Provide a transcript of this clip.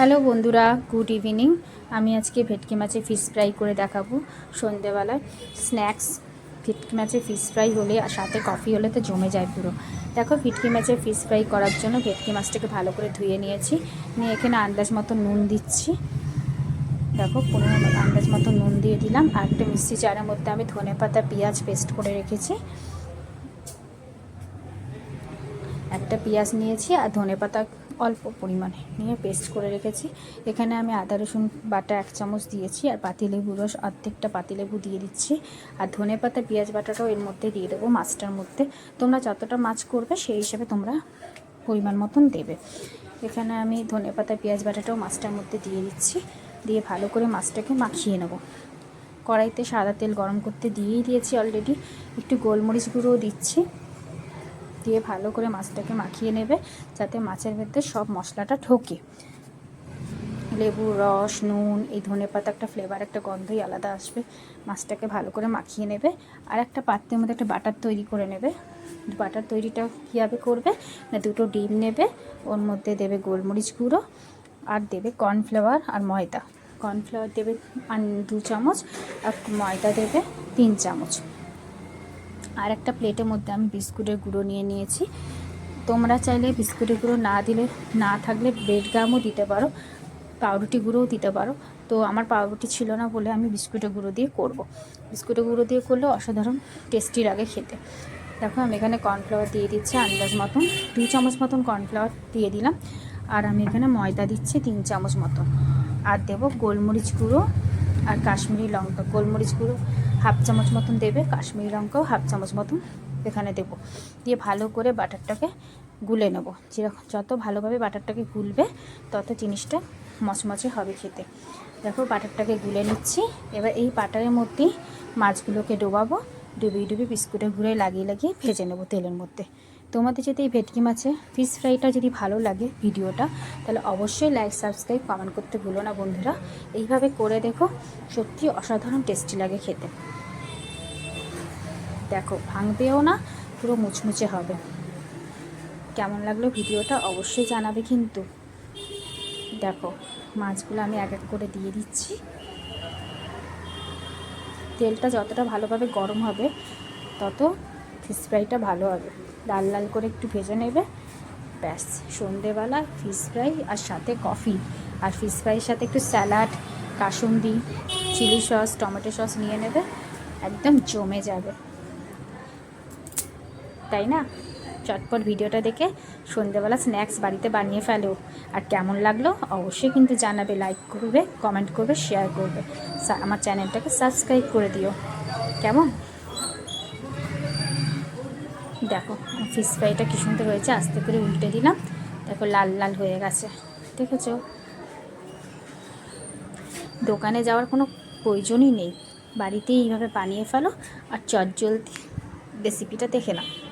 Hello বন্ধুরা, good evening. আমি আজকে ভেটকি মাছের ফিশ ফ্রাই করে দেখাবো সন্ধেবেলায় স্ন্যাক্স ভেটকি মাছের ফিশ ফ্রাই হলে আর সাথে কফি হলে তো জমে যায় পুরো। দেখো, ভেটকি মাছের ফিশ ফ্রাই করার জন্য ভেটকি মাছটাকে ভালো করে ধুয়ে নিয়েছি। নিয়ে এখানে আন্দাজ মতো নুন দিচ্ছি। দেখো, পনেরো আন্দাজ মতো নুন দিয়ে দিলাম। আর একটা মিষ্টি চারের মধ্যে আমি ধনে পাতা, পেঁয়াজ পেস্ট করে রেখেছি। একটা পেঁয়াজ নিয়েছি আর ধনে পাতা অল্প পরিমাণে নিয়ে পেস্ট করে রেখেছি। এখানে আমি আদা, রসুন বাটা এক চামচ দিয়েছি আর পাতিলেবু রস অর্ধেকটা পাতিলেবু দিয়ে দিচ্ছি। আর ধনে পাতা, পেঁয়াজ বাটাটাও এর মধ্যে দিয়ে দেবো মাছটার মধ্যে। তোমরা যতটা মাছ করবে সেই হিসাবে তোমরা পরিমাণ মতন দেবে। এখানে আমি ধনে পাতা, পেঁয়াজ বাটাটাও মাছটার মধ্যে দিয়ে দিচ্ছি। দিয়ে ভালো করে মাছটাকে মাখিয়ে নেব। কড়াইতে সাদা তেল গরম করতে দিয়েই দিয়েছি অলরেডি একটু গোলমরিচ গুঁড়োও দিচ্ছি। দিয়ে ভালো করে মাছটাকে মাখিয়ে নেবে, যাতে মাছের ভেতরে সব মশলাটা ঢোকে। লেবু, রস, নুন, এই ধনে পাতা একটা ফ্লেভার একটা গন্ধই আলাদা আসবে। মাছটাকে ভালো করে মাখিয়ে নেবে। আর একটা পাত্রের মধ্যে একটা বাটার তৈরি করে নেবে। বাটার তৈরিটা কীভাবে করবে? না, দুটো ডিম নেবে, ওর মধ্যে দেবে গোলমরিচ গুঁড়ো, আর দেবে কর্নফ্লাওয়ার আর ময়দা। কর্নফ্লাওয়ার দেবে দু চামচ, আর ময়দা দেবে তিন চামচ। আর একটা প্লেটের মধ্যে আমি বিস্কুটের গুঁড়ো নিয়ে নিয়েছি। তোমরা চাইলে বিস্কুটের গুঁড়ো না দিলে, না থাকলে ব্রেড গামও দিতে পারো, পাউরুটি গুঁড়োও দিতে পারো। তো আমার পাউরুটি ছিল না বলে আমি বিস্কুটের গুঁড়ো দিয়ে করব। বিস্কুটের গুঁড়ো দিয়ে করলে অসাধারণ টেস্টি লাগে খেতে। দেখো আমি এখানে কর্নফ্লাওয়ার দিয়ে দিচ্ছি আন্দাজ মতন। দুই চামচ মতন কর্নফ্লাওয়ার দিয়ে দিলাম। আর আমি এখানে ময়দা দিচ্ছি তিন চামচ মতন। আর দেবো গোলমরিচ গুঁড়ো আর কাশ্মীরি লঙ্কা, গোলমরিচ গুঁড়ো হাফ চামচ মতন দেবে, কাশ্মীরি লঙ্কাও হাফ চামচ মতন এখানে দেবো। দিয়ে ভালো করে বাটারটাকে গুলে নেব। যেরকম যত ভালোভাবে বাটারটাকে গুলবে, তত জিনিসটা মচমচে হবে খেতে। দেখো, বাটারটাকে গুলে নিচ্ছি। এবার এই বাটারের মধ্যেই মাছগুলোকে ডোবাবো, ডুবিয়ে ডুবিয়ে বিস্কুটে ঘুরে লাগিয়ে লাগিয়ে ভেজে নেব তেলের মধ্যে। তোমাদের যদি এই ভেটকি মাছে ফিশ ফ্রাইটা যদি ভালো লাগে ভিডিওটা, তাহলে অবশ্যই লাইক সাবস্ক্রাইব কমেন্ট করতে ভুলো না বন্ধুরা। এইভাবে করে দেখো, সত্যি অসাধারণ টেস্টি লাগে খেতে। দেখো, ভাঙবেও না, পুরো মুচমুচে হবে। কেমন লাগল ভিডিওটা অবশ্যই জানাবে কিন্তু। দেখো, মাছগুলো আমি এক এক করে দিয়ে দিচ্ছি। তেলটা যতটা ভালোভাবে গরম হবে, তত ফিশ ফ্রাইটা ভালো হবে। লাল লাল করে একটু ভেজে নেবে। ব্যাস, সন্ধেবেলা ফিশ ফ্রাই আর সাথে কফি আর ফিশ ফ্রাইয়ের সাথে একটু salad kasundi chili sauce tomato sauce নিয়ে নেবে, একদম জমে যাবে। তাই না? চটপট ভিডিওটা দেখে সন্ধেবেলা স্ন্যাক্স বাড়িতে বানিয়ে ফেলো। আর কেমন লাগল অবশ্যই কিন্তু জানাবে লাইক করবে কমেন্ট করবে শেয়ার করবে। আমার চ্যানেলটাকে সাবস্ক্রাইব করে দিও। কেমন? দেখো ফিস ফ্রাইটা কি সুন্দর হয়েছে, আস্তে করে উল্টে দিলাম। দেখো, লাল লাল হয়ে গেছে। দেখেছ? দোকানে যাওয়ার কোনো প্রয়োজনই নেই। বাড়িতেই এইভাবে বানিয়ে ফেলো, আর চটজলদি রেসিপিটা দেখে নাও।